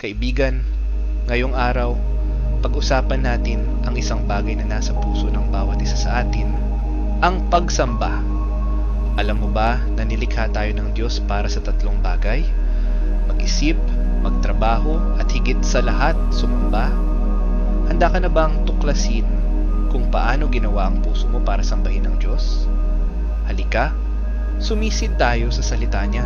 Kaibigan, ngayong araw, pag-usapan natin ang isang bagay na nasa puso ng bawat isa sa atin, ang pagsamba. Alam mo ba na nilikha tayo ng Diyos para sa tatlong bagay? Mag-isip, magtrabaho, at higit sa lahat, sumamba? Handa ka na bang tuklasin kung paano ginawa ang puso mo para sambahin ng Diyos? Halika, sumisid tayo sa salita niya.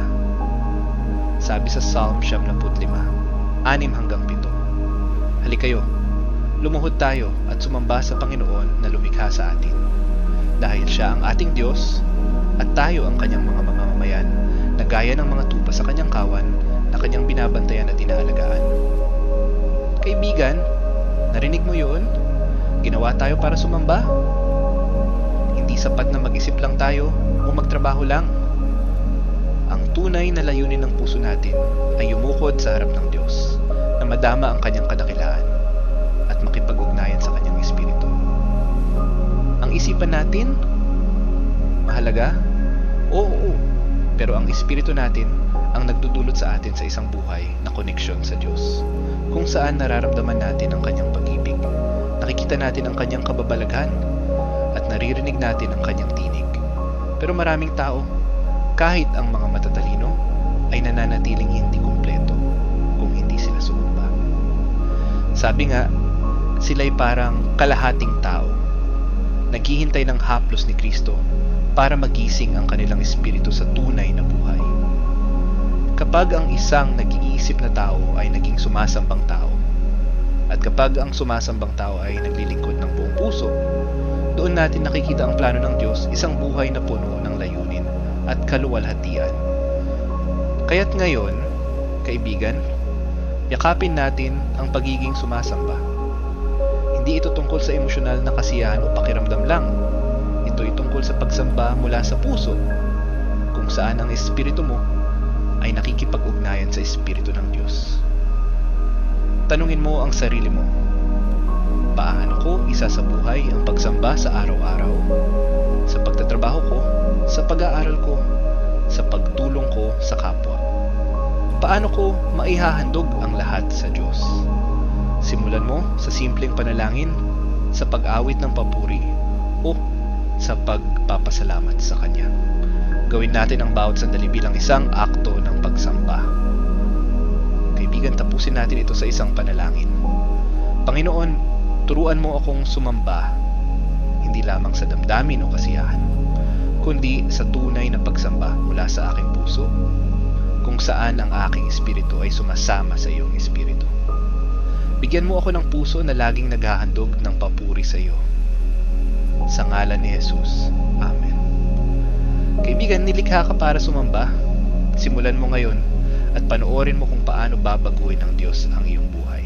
Sabi sa Psalm 75, 6 hanggang 7. Halikayo, lumuhod tayo at sumamba sa Panginoon na lumikha sa atin. Dahil siya ang ating Diyos at tayo ang kanyang mga mamamayan na gaya ng mga tupa sa kanyang kawan na kanyang binabantayan at inaalagaan. Kaibigan, narinig mo yun? Ginawa tayo para sumamba? Hindi sapat na mag-isip lang tayo o magtrabaho lang. Ang tunay na layunin ng puso natin ay yumukod sa harap ng Diyos na madama ang kanyang kadakilaan at makipag-ugnayan sa kanyang espiritu. Ang isipan natin, mahalaga? Oo, oo. Pero ang espiritu natin ang nagdudulot sa atin sa isang buhay na koneksyon sa Diyos, kung saan nararamdaman natin ang kanyang pag-ibig, nakikita natin ang kanyang kababalaghan, at naririnig natin ang kanyang tinig. Pero maraming tao, kahit ang mga matatalino, ay nananatiling hindi kumpleto kung hindi sila sumamba. Sabi nga, sila'y parang kalahating tao, naghihintay ng haplos ni Kristo para magising ang kanilang espiritu sa tunay na buhay. Kapag ang isang nag-iisip na tao ay naging sumasambang tao, at kapag ang sumasambang tao ay naglilingkod ng buong puso, doon natin nakikita ang plano ng Diyos, isang buhay na puno ng layunin at kaluwalhatian. Kaya't ngayon, kaibigan, yakapin natin ang pagiging sumasamba. Hindi ito tungkol sa emosyonal na kasiyahan o pakiramdam lang. Ito'y tungkol sa pagsamba mula sa puso, kung saan ang espiritu mo ay nakikipag-ugnayan sa espiritu ng Diyos. Tanungin mo ang sarili mo, paano ko isasabuhay ang pagsamba sa araw-araw? Sa pagtatrabaho ko, sa pag-aaral ko, sa pagtulong ko sa kapwa. Paano ko maihahandog ang lahat sa Diyos? Simulan mo sa simpleng panalangin, sa pag-awit ng papuri, o sa pagpapasalamat sa Kanya. Gawin natin ang bawat sandali bilang isang akto ng pagsamba. Kaibigan, tapusin natin ito sa isang panalangin. Panginoon, turuan mo akong sumamba, hindi lamang sa damdamin o kasiyahan, kundi sa tunay na pagsamba mula sa aking puso, kung saan ang aking espiritu ay sumasama sa iyong espiritu. Bigyan mo ako ng puso na laging naghahandog ng papuri sa iyo. Sa ngalan ni Jesus. Amen. Kaibigan, nilikha ka para sumamba. Simulan mo ngayon at panoorin mo kung paano babaguhin ng Diyos ang iyong buhay.